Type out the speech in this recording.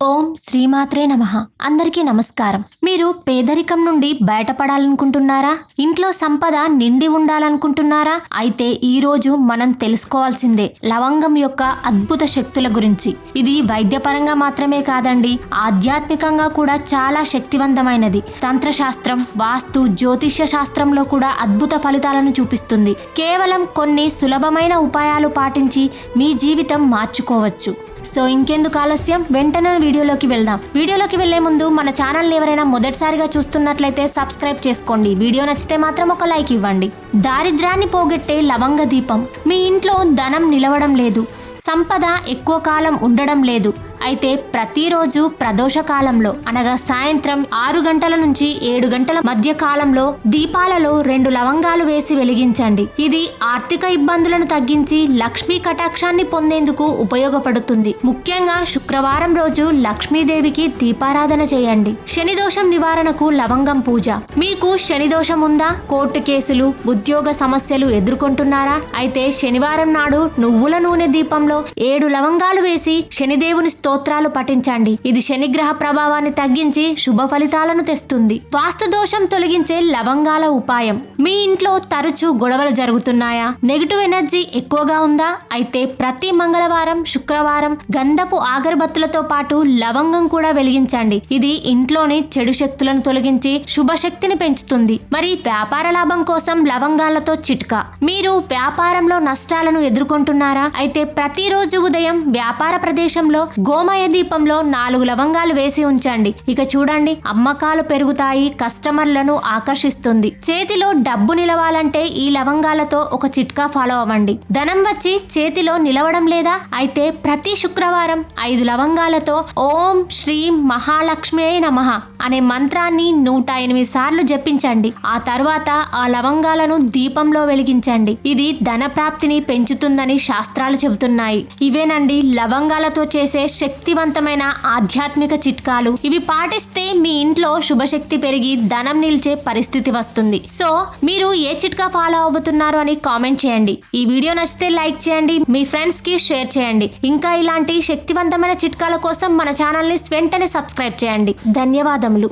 ఓం శ్రీమాత్రే నమ. అందరికీ నమస్కారం. మీరు పేదరికం నుండి బయటపడాలనుకుంటున్నారా? ఇంట్లో సంపద నిండి ఉండాలనుకుంటున్నారా? అయితే ఈ రోజు మనం తెలుసుకోవాల్సిందే లవంగం యొక్క అద్భుత శక్తుల గురించి. ఇది వైద్యపరంగా మాత్రమే కాదండి ఆధ్యాత్మికంగా కూడా చాలా శక్తివంతమైనది. తంత్రశాస్త్రం వాస్తు జ్యోతిష్య శాస్త్రంలో కూడా అద్భుత ఫలితాలను చూపిస్తుంది. కేవలం కొన్ని సులభమైన ఉపాయాలు పాటించి మీ జీవితం మార్చుకోవచ్చు. సో ఇంకెందుకు ఆలస్యం? వెంటనే వీడియోలోకి వెళ్దాం. వీడియోలోకి వెళ్ళే ముందు మన ఛానల్ ఎవరైనా మొదటిసారిగా చూస్తున్నట్లయితే సబ్స్క్రైబ్ చేసుకోండి. వీడియో నచ్చితే మాత్రం ఒక లైక్ ఇవ్వండి. దారిద్ర్యాన్ని పోగొట్టే లవంగ దీపం. మీ ఇంట్లో ధనం నిలవడం లేదు. సంపద ఎక్కువ కాలం ఉండడం లేదు. అయితే ప్రతిరోజు ప్రదోష కాలంలో అనగా సాయంత్రం ఆరు గంటల నుంచి ఏడు గంటల మధ్య కాలంలో దీపాలలో రెండు లవంగాలు వేసి వెలిగించండి. ఇది ఆర్థిక ఇబ్బందులను తగ్గించి లక్ష్మీ కటాక్షాన్ని పొందేందుకు ఉపయోగపడుతుంది. ముఖ్యంగా శుక్రవారం రోజు లక్ష్మీదేవికి దీపారాధన చేయండి. శని దోషం నివారణకు లవంగం పూజ. మీకు శని దోషం ఉందా? కోర్టు కేసులు ఉద్యోగ సమస్యలు ఎదుర్కొంటున్నారా? అయితే శనివారం నాడు నువ్వుల నూనె దీపంలో ఏడు లవంగాలు వేసి శనిదేవుని స్తోత్రాలు పఠించండి. ఇది శనిగ్రహ ప్రభావాన్ని తగ్గించి శుభ ఫలితాలను తెస్తుంది. వాస్తు దోషం తొలగించే లవంగాల ఉపాయం. మీ ఇంట్లో తరచూ గొడవలు జరుగుతున్నాయా? నెగిటివ్ ఎనర్జీ ఎక్కువగా ఉందా? అయితే ప్రతి మంగళవారం శుక్రవారం గంధపు ఆగరబత్తులతో పాటు లవంగం కూడా వెలిగించండి. ఇది ఇంట్లోని చెడు శక్తులను తొలగించి శుభశక్తిని పెంచుతుంది. మరి వ్యాపార లాభం కోసం లవంగాలతో చిట్కా. మీరు వ్యాపారంలో నష్టాలను ఎదుర్కొంటున్నారా? అయితే ప్రతిరోజు ఉదయం వ్యాపార ప్రదేశంలో గో గోమయ దీపంలో నాలుగు లవంగాలు వేసి ఉంచండి. ఇక చూడండి అమ్మకాలు పెరుగుతాయి కస్టమర్లను ఆకర్షిస్తుంది. చేతిలో డబ్బు నిలవాలంటే ఈ లవంగాలతో ఒక చిట్కా ఫాలో అవ్వండి. ధనం వచ్చి చేతిలో నిలవడం లేదా? అయితే ప్రతి శుక్రవారం ఐదు లవంగాలతో ఓం శ్రీం మహాలక్ష్మి నమః అనే మంత్రాన్ని నూట ఎనిమిది సార్లు జపించండి. ఆ తర్వాత ఆ లవంగాలను దీపంలో వెలిగించండి. ఇది ధన ప్రాప్తిని పెంచుతుందని శాస్త్రాలు చెబుతున్నాయి. ఇవేనండి లవంగాలతో చేసే శక్తివంతమైన ఆధ్యాత్మిక చిట్కాలు. ఇవి పాటిస్తే మీ ఇంట్లో శుభశక్తి పెరిగి ధనం నిలిచే పరిస్థితి వస్తుంది. సో మీరు ఏ చిట్కా ఫాలో అవుతున్నారు అని కామెంట్ చేయండి. ఈ వీడియో నచ్చితే లైక్ చేయండి మీ ఫ్రెండ్స్కి షేర్ చేయండి. ఇంకా ఇలాంటి శక్తివంతమైన చిట్కాల కోసం మన ఛానల్ని వెంటనే సబ్స్క్రైబ్ చేయండి. ధన్యవాదములు.